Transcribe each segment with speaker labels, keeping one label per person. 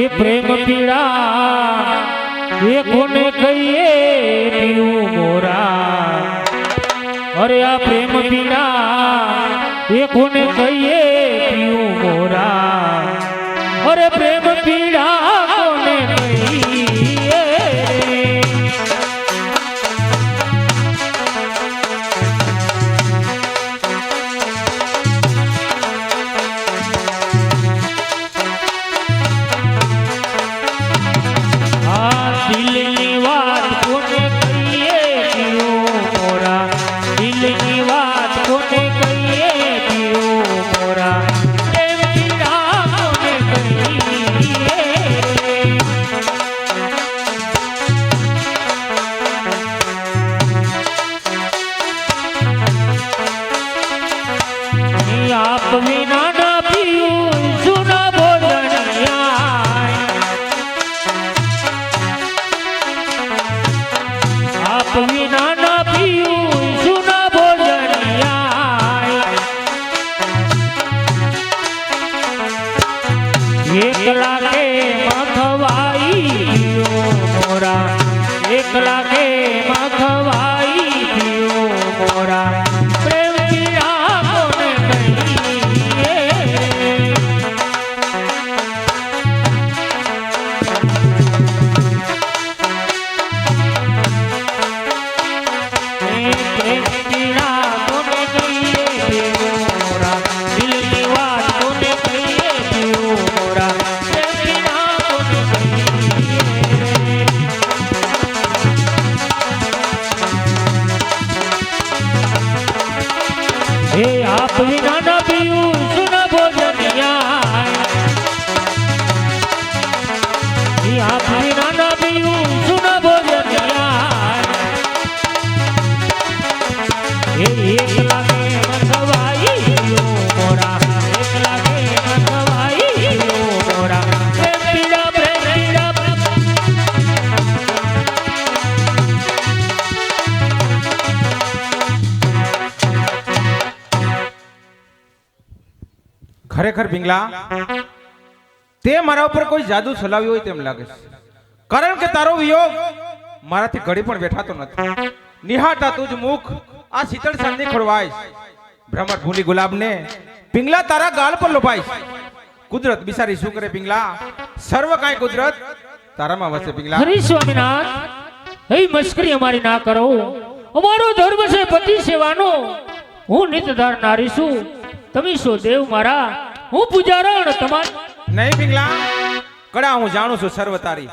Speaker 1: એ પ્રેમ પીડા એ કોને કહીએ પીવું મોરા? અરે આ પ્રેમ પીડા આપ
Speaker 2: ખરેખર પિંગલા, તે મારા ઉપર કોઈ જાદુ ચલાવ્યું હોય તેમ લાગે છે. કારણ કે તારો વિયોગ મારાથી ઘડી પણ બેઠાતો નથી. નિહાળતા તુજ મુખ આ શીતળ સાંજે ખોરવાઈશ ભ્રમર ભૂલી ગુલાબને પિંગલા તારા ગાલ પર લોપાઈશ. કુદરત બિસારી શું કરે પિંગલા? સર્વ કાંઈ કુદરત તારામાં વસે પિંગલા.
Speaker 1: હરી સ્વામિનાથ હે મસ્કરી અમારી ના કરો. અમારો ધર્મ છે પતિ સેવાનો. હું નિતધાર નારી છું. તમે છો દેવ મારા. હું પૂજારણ તમાર
Speaker 2: નહીં પિંગલા. કડા હું જાણું છું સર્વ તારી.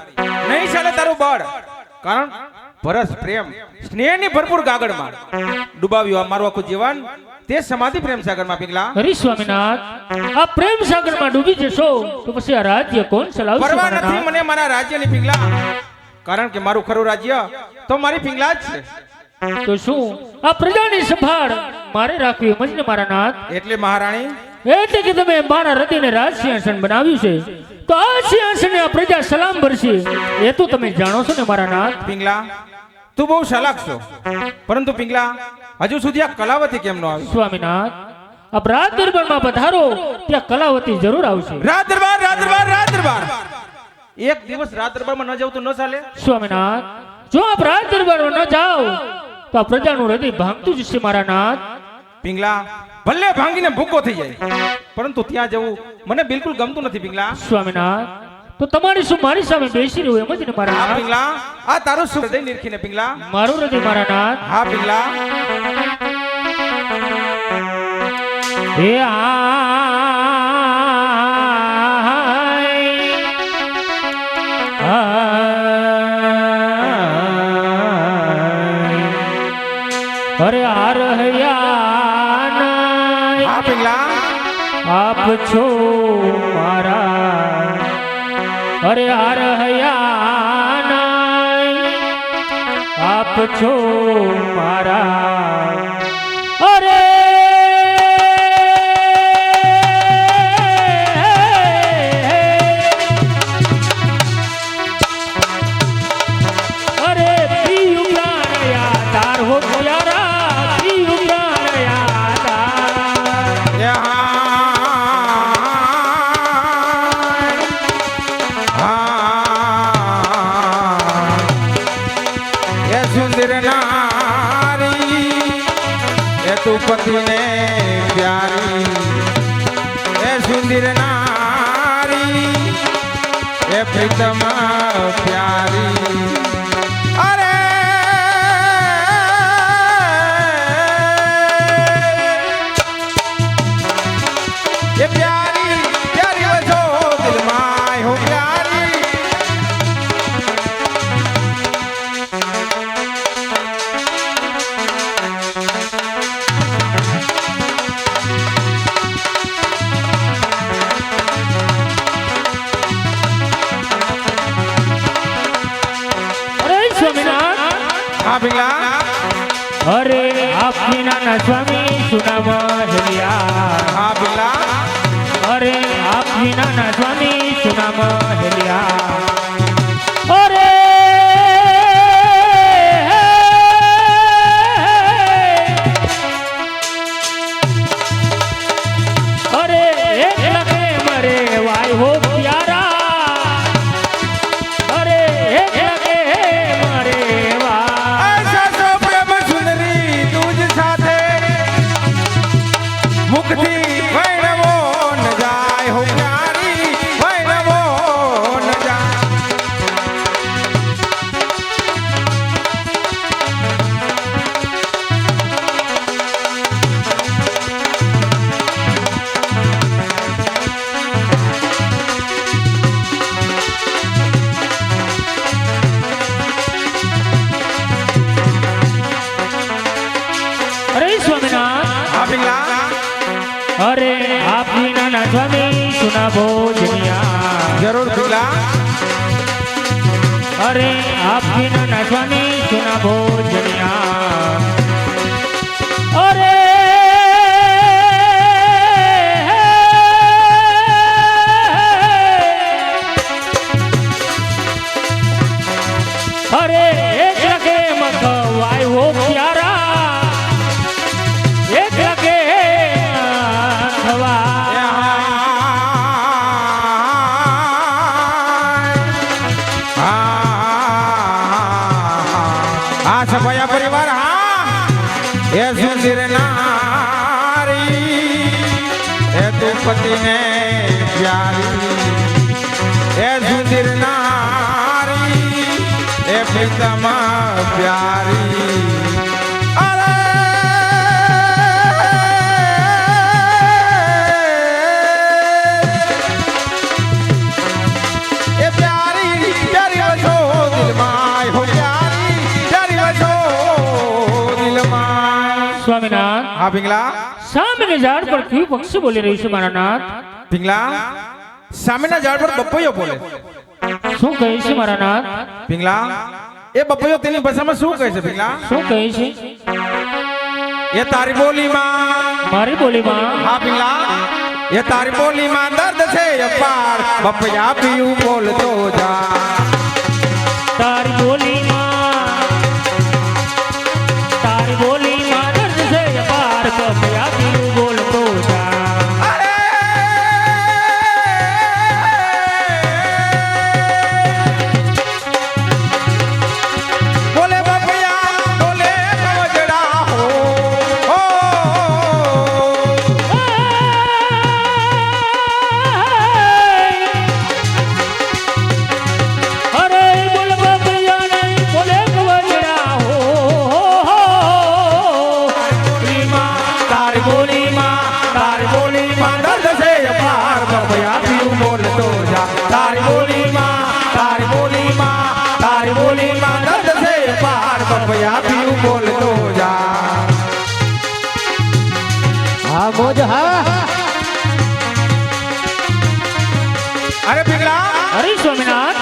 Speaker 2: નહીં ચાલે તારું બળ. કારણ પરસ પ્રેમ. સ્નેહની ભરપૂર ગાગળમાં ડૂબાવ્યો આ મારું આખું જીવન. તે સમાધિ પ્રેમ સાગરમાં પીગલા.
Speaker 1: હરી સ્વામીનાથ આ પ્રેમ સાગરમાં ડૂબી જશો તો પછી આ રાજ્ય કોણ ચલાવશે
Speaker 2: પરવા નાથ? મને મારા રાજ્યની પીગલા. કારણ કે મારું ખરું રાજ્ય તો મારી પીગલા જ છે.
Speaker 1: તો શું? આ પ્રજાની સંભાળ મારે રાખવી મજને મારા નાથ.
Speaker 2: એટલે મહારાણી
Speaker 1: એટલે કે તમે મારા હૃદયને રાજ સિંહાસન બનાવ્યું છે. તો આ સિંહાસને આ પ્રજા સલામ ભરશે એ તો તમે જાણો છો ને મારા નાથ.
Speaker 2: પિંગલા તું બહુ ચાલાક છો. પરંતુ પિંગલા હજુ સુધી આ કલાવતી કેમ નો આવી?
Speaker 1: સ્વામીનાથ આપ રાજ દરબારમાં પધારો ત્યાં કલાવતી જરૂર આવશે.
Speaker 2: રાત દરબાર રાજ દરબાર રાજ દરબાર એક દિવસ રાત દરબારમાં ન જવું તો ન ચાલે?
Speaker 1: સ્વામિનાથ જો આપ રાજ દરબારમાં ન જાઓ તો આ પ્રજાનું હૃદય ભાંગતું જ છે મારા નાથ.
Speaker 2: પિંગલા ભલે ભાંગીને ભૂકો થઈ જાય પરંતુ ત્યાં જવું મને બિલકુલ ગમતું નથી પિંગલા.
Speaker 1: સ્વામિનાથ તો તમારે શું મારી સામે બેસી રહ્યું એમ જ ને મારા
Speaker 2: હા પિંગલા. આ તારું શું હૃદય નિરખીને પિંગલા.
Speaker 1: મારું હૃદય મારા નાથ?
Speaker 2: હા પિંગલા.
Speaker 1: હે આય આપ છો મારા. અરે હર હયા આપ છો મારા.
Speaker 2: ગિરનારી એ તું પતિને પ્યારી એ સુંદર નારી એ પ્રીતમ પ્યારી.
Speaker 1: ના સ્વામી સુનામા હેલિયા. અરે આપ વિના ના સ્વામી સુનામા હેલિયા. અરે અરે મરે વાય હો અરે આપીને નાચવાની સુના ભોજનિયા પ્યારી સ્વામિનાથ
Speaker 2: હા પિંગલા?
Speaker 1: સામેના ઝાડ પર કયું પક્ષી બોલી રહ્યું છે મારા
Speaker 2: બોલે.
Speaker 1: શું કહે છે મારા નાથ
Speaker 2: પિંગલા? એ બપયો તેની ભાષામાં શું કહે છે પેલા
Speaker 1: શું કહે છે?
Speaker 2: એ તારી બોલીમાં.
Speaker 1: મારી બોલીમાં?
Speaker 2: હા પેલા એ તારી બોલીમાં દર્દ છે અપાર બપયા પીયું બોલતો
Speaker 1: সোমনাথ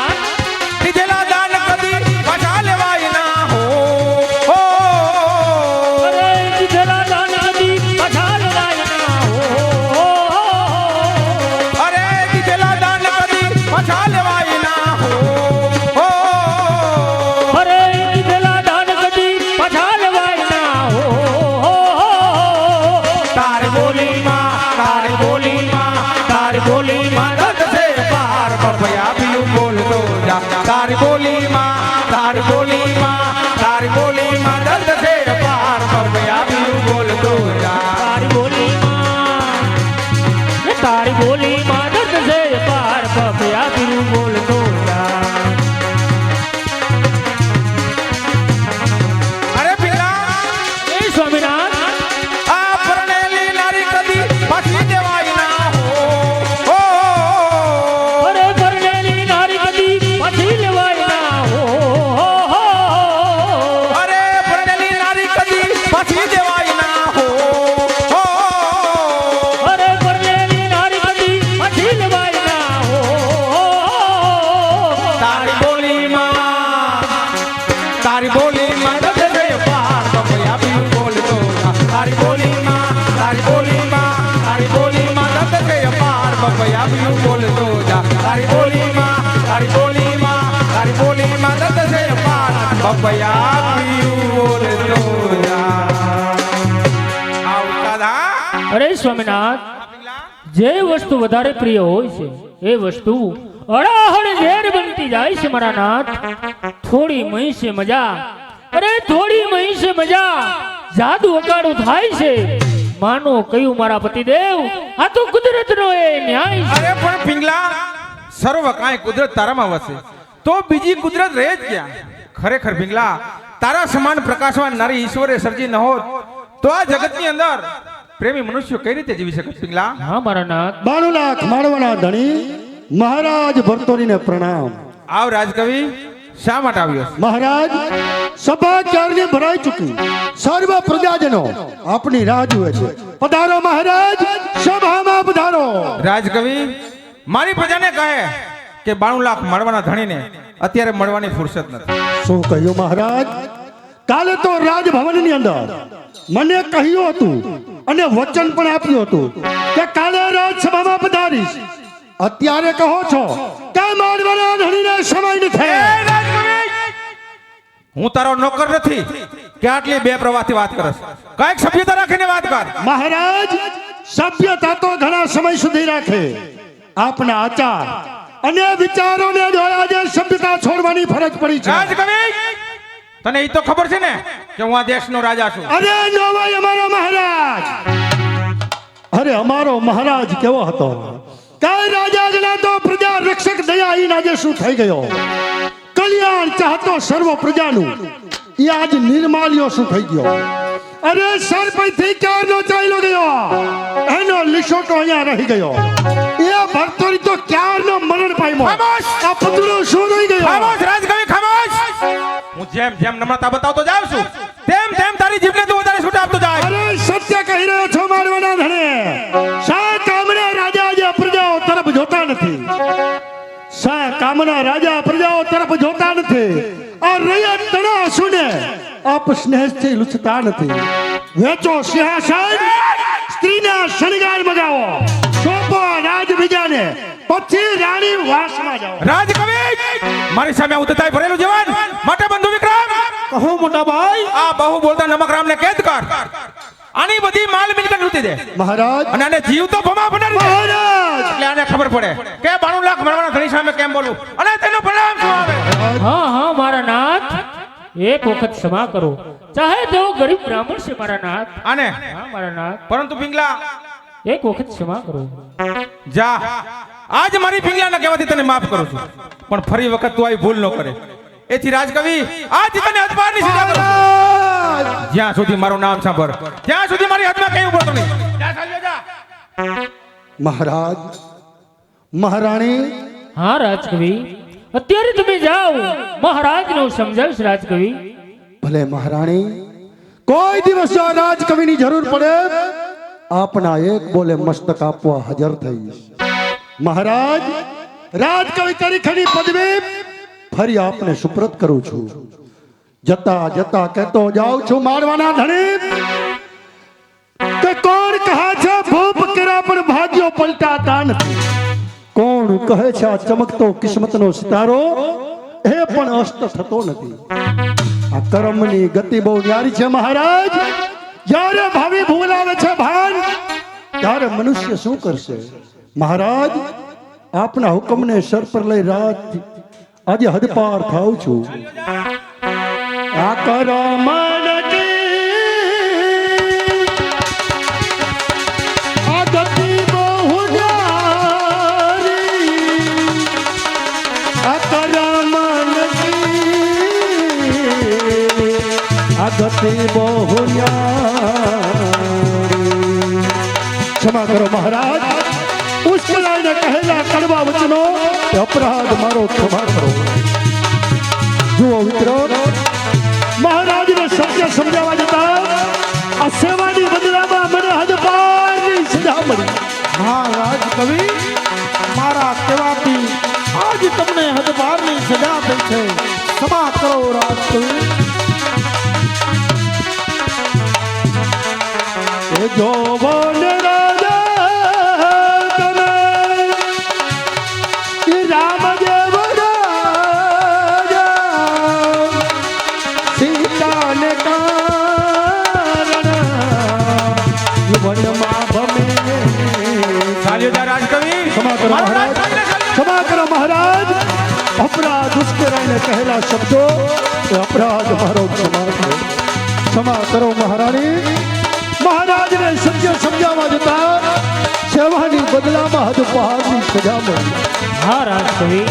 Speaker 2: અરે
Speaker 1: સ્વામિનાથ
Speaker 2: જે
Speaker 1: વસ્તુ વધારે પ્રિય હોય છે એ વસ્તુ અડાહડ ઝેર બનતી જાય છે મારા નાથ. થોડી મહીસે મજા અરે થોડી મહીસે મજા જાદુ અકાળું થાય છે. માનો કયું મારા પતિદેવ આ તો કુદરતનો એ ન્યાય
Speaker 2: અરે પણ પિંગલા સર્વ કાંઈ કુદરત તારામાં વસે. તો બીજી કુદરત રહે જ ક્યાં? ખરેખર પિંગલા તારા સમાન પ્રકાશવાન નારી ઈશ્વરે સર્જી ન હોત તો આ જગતની અંદર પ્રેમી મનુષ્ય કઈ રીતે જીવી શકે પિંગલા?
Speaker 1: હા મારા નાથ.
Speaker 3: બાણું લાખ માળવાના ધણી મહારાજ ભરતોરીને પ્રણામ.
Speaker 2: આવ રાજકવિ શા માટે આવ્યો?
Speaker 3: મહારાજ સભા ક્યારની ભરાઈ ચૂકી. સર્વ પ્રજાજનો આપની રાહ જુએ છે. પધારો મહારાજ સભામાં પધારો.
Speaker 2: રાજકવિ મારી પ્રજાને કહે કે બાણું લાખ મળવાના ધણીને અત્યારે મળવાની ફુરસત નથી.
Speaker 3: શું કહ્યું મહારાજ? કાલે તો રાજભવનની અંદર મને કહ્યું હતું અને વચન પણ આપ્યું હતું કે કાલે રાજસભામાં પધારીશ. અત્યારે કહો છો કે મારવાના ધણીને સમય નથી.
Speaker 2: હું તારો નોકર નથી. કે આટલી બે પ્રવાહથી વાત કરસ કંઈક સભ્યતા રાખીને વાત કર.
Speaker 3: મહારાજ સભ્યતા તો ઘણા સમય સુધી રાખે. આપના આચાર અને વિચારોને જોયા આજે સભ્યતા છોડવાની ફરજ પડી છે.
Speaker 2: રાજકવિ તને એ તો ખબર છે ને કે હું આ દેશનો રાજા છું.
Speaker 3: અરે નવાઈ અમારો મહારાજ. અરે અમારો મહારાજ કેવો હતો? કઈ રાજા જણાતો પ્રજા રક્ષક દયા ઈ આજે શું થઈ ગયો? કલ્યાણ ચાહતો સર્વ પ્રજાનું. એ આજ નિર્માલ્યો શું થઈ ગયો? અરે સરપંચથી ક્યારનો ચાલ્યો ગયો? એનો લીસોટો અહીંયા રહી ગયો. એ ભરતોરી તો ક્યારનો મરણ પામ્યો! આ પતરો શું રહી ગયો?
Speaker 2: ખામોશ રાજકવિ ખામોશ! હું જેમ જેમ નમ્રતા બતાવતો જાઉં છું તેમ તેમ તારી જીભને તું વધારે છૂટ આપતો જાય.
Speaker 3: અરે સત્ય કહી રહ્યો છો મારવાના ધણે. શા કામના રાજા આજે પ્રજાઓ તરફ જોતા નથી. શા કામના રાજા પ્રજાઓ તરફ જોતા નથી. આ રૈયત તણા સુને આપ સ્નેહથી લૂછતા નથી. વેચો સિંહાસન સ્ત્રીના શણગાર મગાવો. બીજાને પછી રાણી વાસમાં જાઓ
Speaker 2: રાજકવિ મારી સામે ઉદતાય ભરેલું જવાન. માટે બંધુ વિક્રમ.
Speaker 3: કહો મોટા ભાઈ.
Speaker 2: આ બહુ બોલતા નમકરામને કેદ કર આની બધી માલ મિલકત લૂટી દે.
Speaker 3: મહારાજ.
Speaker 2: અને આને જીવ તો ભમા બનાવી
Speaker 3: મહારાજ.
Speaker 2: એટલે આને ખબર પડે કે બાણું લાખ મરવાના ધણી સામે કેમ બોલું અને તેનો પરિણામ શું આવે?
Speaker 1: હા હા મારા નાથ. એક વખત ક્ષમા કરો. ચાહે તેઓ ગરીબ બ્રાહ્મણ છે મારા નાથ.
Speaker 2: આને?
Speaker 1: હા મારા નાથ.
Speaker 2: પરંતુ પિંગલા.
Speaker 1: એક વખત ક્ષમા કરો.
Speaker 2: જા. આજ મારી પિંગલાના કહેવાથી તને માફ કરું છું. પણ ફરી વખત તું આવી ભૂલ ન કરે. એથી રાજકવિ આજ તને હદપારની સજા કરું જ્યાં સુધી મારું નામ સાંભળ. ત્યાં સુધી મારી હાથમાં કઈ ઊભો નહીં જા ચાલ્યો જા.
Speaker 3: મહારાજ મહારાણી.
Speaker 1: હા રાજકવિ. અત્યારે તમે જાઓ. મહારાજનો સમજાવીશ રાજકવિ.
Speaker 3: ભલે મહારાણી કોઈ દિવસ જો રાજકવિની જરૂર પડે. આપના એક બોલે મસ્તક આપવા હાજર થઈ મહારાજ, રાજકવિ તરીખની પદવી ફરી આપને સુપ્રત કરું છું. જતા જતા કહેતો જાઉં છું મારવાના ધણી કોણ કહે છે ભૂપ કર્યા પણ ભાગ્યો પલટાતા નથી કોણ કહે છે આ ચમકતો કિસ્મતનો સિતારો? એ પણ અસ્ત થતો નથી. આ કર્મની ગતિ બહુ ન્યારી છે મહારાજ. જ્યારે ભાવિ ભૂલાવે છે ભાન, ત્યારે મનુષ્ય શું કરશે? મહારાજ, આપના હુકમને સર પર લઈ રાત આજે હદપાર થાવ છું. આ આ ગતિ બહુ ન્યારી ક્ષમા કરો મહારાજ. પુષ્પલાલને કહેલા કડવા વચનો. અપરાધ મારો ક્ષમા કરો. જુઓ મિત્રો, મહારાજને સત્ય સમજાવવા જતા આ સેવાની બદલામાં મને હદપારની સજા મળી.
Speaker 4: મહારાજ કવિ, મારા કહેવાથી આજ તમને હદબારની સજા થઈ છે. ક્ષમા કરો જોવન રામદેવ
Speaker 3: સીતાને વનમાં ભમે સાલ્યુદા રાજકવિ. ક્ષમા કરો મહારાજ. ક્ષમા કરો મહારાજ. અપરાધ ઉશ્કેરાઈને કહેલા શબ્દો. અપરાધ મારો ક્ષમા કરો ક્ષમા કરો મહારાણી. જતા. સેવાની બદલામાં હદ પહાડની સજા મળી.
Speaker 1: હા રાજકવિ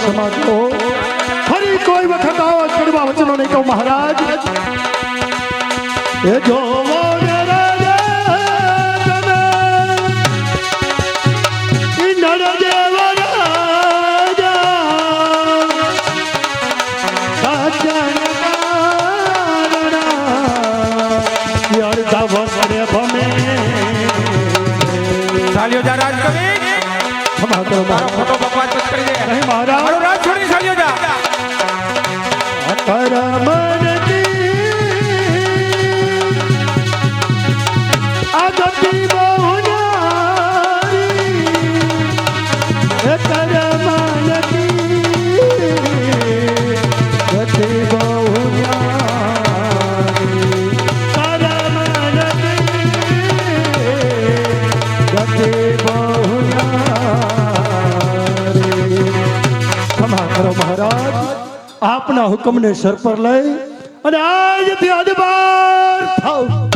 Speaker 3: ક્ષમા કરો ફરી કોઈ વખત આવા કડવા વચનો નહીં કહું મહારાજ એ જોવો
Speaker 2: ચાલ્યો
Speaker 3: હુકમને સર પર લઈ અને આજથી અદબાર થાવ.